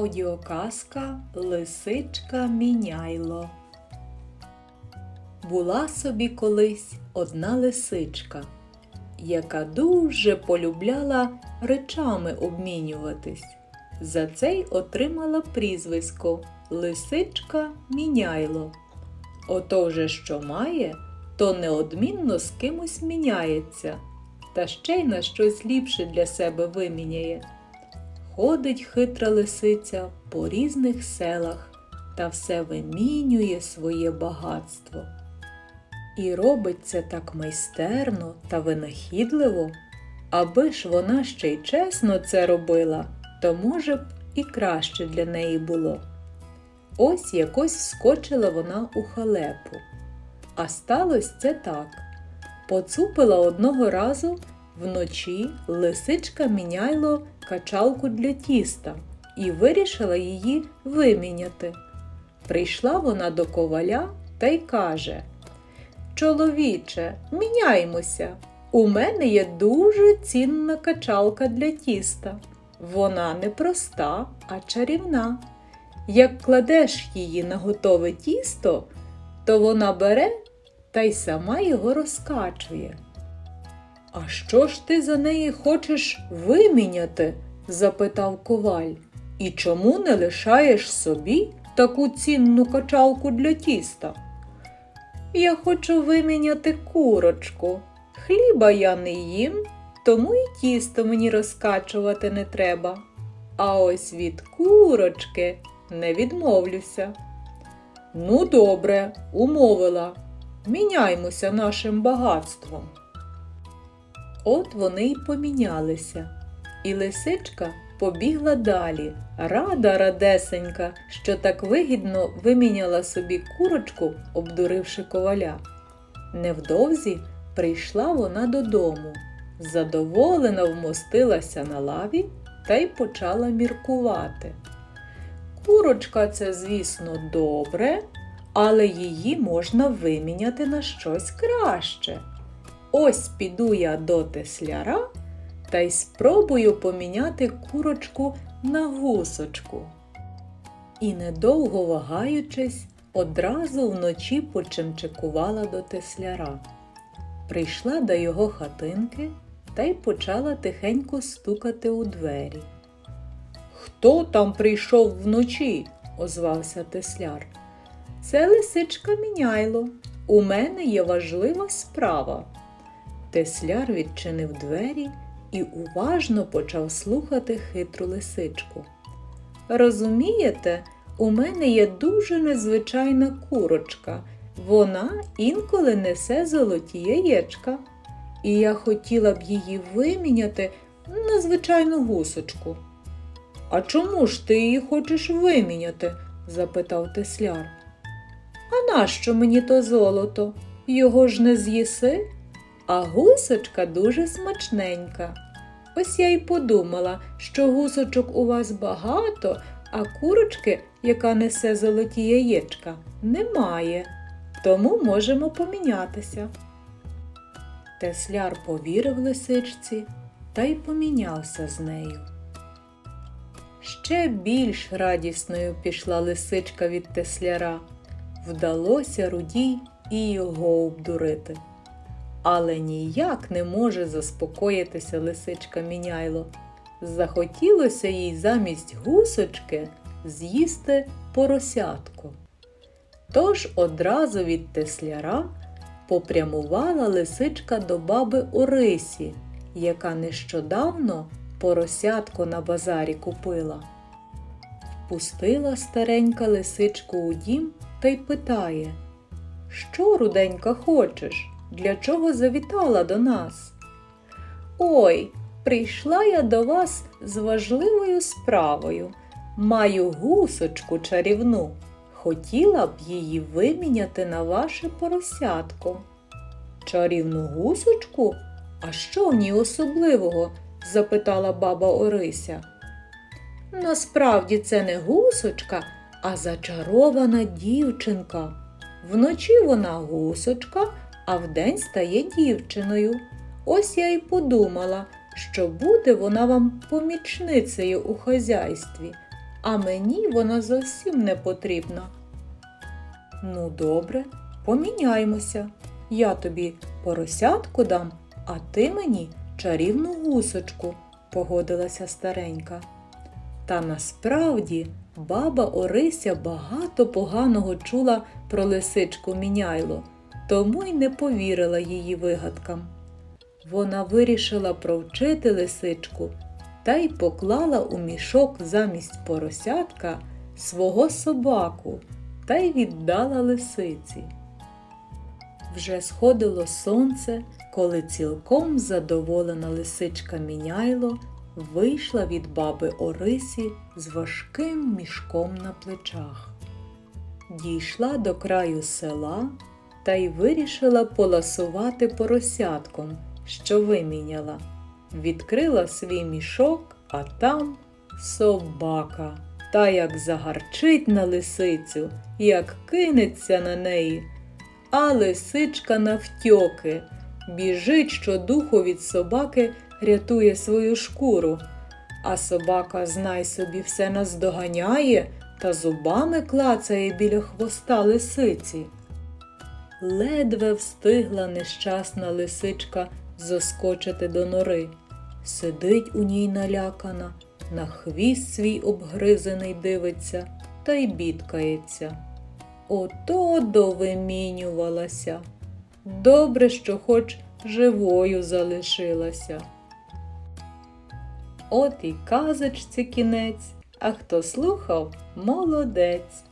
Аудіоказка Лисичка Міняйло. Була собі колись одна лисичка, яка дуже полюбляла речами обмінюватись. За це й отримала прізвисько Лисичка Міняйло. Ото вже що має, то неодмінно з кимось міняється, та ще й на щось ліпше для себе виміняє. Ходить хитра лисиця по різних селах та все вимінює своє багатство. І робить це так майстерно та винахідливо, аби ж вона ще й чесно це робила, то може б і краще для неї було. Ось якось вскочила вона у халепу. А сталося це так. Поцупила одного разу вночі лисичка міняйло качалку для тіста і вирішила її виміняти. Прийшла вона до коваля та й каже Чоловіче, міняймося. У мене є дуже цінна качалка для тіста. Вона не проста, а чарівна. Як кладеш її на готове тісто, то вона бере та й сама його розкачує. А що ж ти за неї хочеш виміняти? запитав коваль. І чому не лишаєш собі таку цінну качалку для тіста? Я хочу виміняти курочку. Хліба я не їм, тому і тісто мені розкачувати не треба. А ось від курочки не відмовлюся. Ну, добре, умовила. Міняймося нашим багатством. От вони й помінялися, і лисичка побігла далі, рада радесенька, що так вигідно виміняла собі курочку, обдуривши коваля. Невдовзі прийшла вона додому, задоволена вмостилася на лаві та й почала міркувати. Курочка це, звісно, добре, але її можна виміняти на щось краще. Ось піду я до тесляра та й спробую поміняти курочку на гусочку. І, недовго вагаючись, одразу вночі почимчикувала до тесляра. Прийшла до його хатинки та й почала тихенько стукати у двері. Хто там прийшов вночі? озвався тесляр. Це лисичка міняйло. У мене є важлива справа. Тесляр відчинив двері і уважно почав слухати хитру лисичку. Розумієте, у мене є дуже незвичайна курочка. Вона інколи несе золоті яєчка. І я хотіла б її виміняти на звичайну гусочку. А чому ж ти її хочеш виміняти? запитав тесляр. А нащо мені то золото? Його ж не з'їси? А гусочка дуже смачненька. Ось я й подумала, що гусочок у вас багато, а курочки, яка несе золоті яєчка, немає. Тому можемо помінятися. Тесляр повірив лисичці та й помінявся з нею. Ще більш радісною пішла лисичка від тесляра. Вдалося рудій і його обдурити. Але ніяк не може заспокоїтися лисичка міняйло. Захотілося їй замість гусочки з'їсти поросятку. Тож одразу від тесляра попрямувала лисичка до баби Орисі, яка нещодавно поросятку на базарі купила. Пустила старенька лисичку у дім та й питає Що, руденька, хочеш? Для чого завітала до нас? Ой, прийшла я до вас з важливою справою. Маю гусочку чарівну. Хотіла б її виміняти на ваше поросятко. Чарівну гусочку? А що в ній особливого? запитала баба Орися. Насправді це не гусочка, а зачарована дівчинка. Вночі вона гусочка, а вдень стає дівчиною. Ось я й подумала, що буде вона вам помічницею у хазяйстві. а мені вона зовсім не потрібна. Ну, добре, поміняймося. Я тобі поросятку дам, а ти мені чарівну гусочку, погодилася старенька. Та насправді баба Орися багато поганого чула про лисичку Міняйло, тому й не повірила її вигадкам. Вона вирішила провчити лисичку та й поклала у мішок замість поросятка свого собаку та й віддала лисиці. Вже сходило сонце, коли цілком задоволена лисичка Міняйло вийшла від баби Орисі з важким мішком на плечах. Дійшла до краю села та й вирішила поласувати поросятком, що виміняла. Відкрила свій мішок, а там собака. Та як загарчить на лисицю, як кинеться на неї. А лисичка навтьоки, біжить щодуху від собаки, рятує свою шкуру. А собака, знай собі, все наздоганяє та зубами клацає біля хвоста лисиці. Ледве встигла нещасна лисичка заскочити до нори. Сидить у ній налякана, на хвіст свій обгризений дивиться та й бідкається. Ото довимінювалася. Добре, що хоч живою залишилася. От і казочці кінець, а хто слухав, молодець.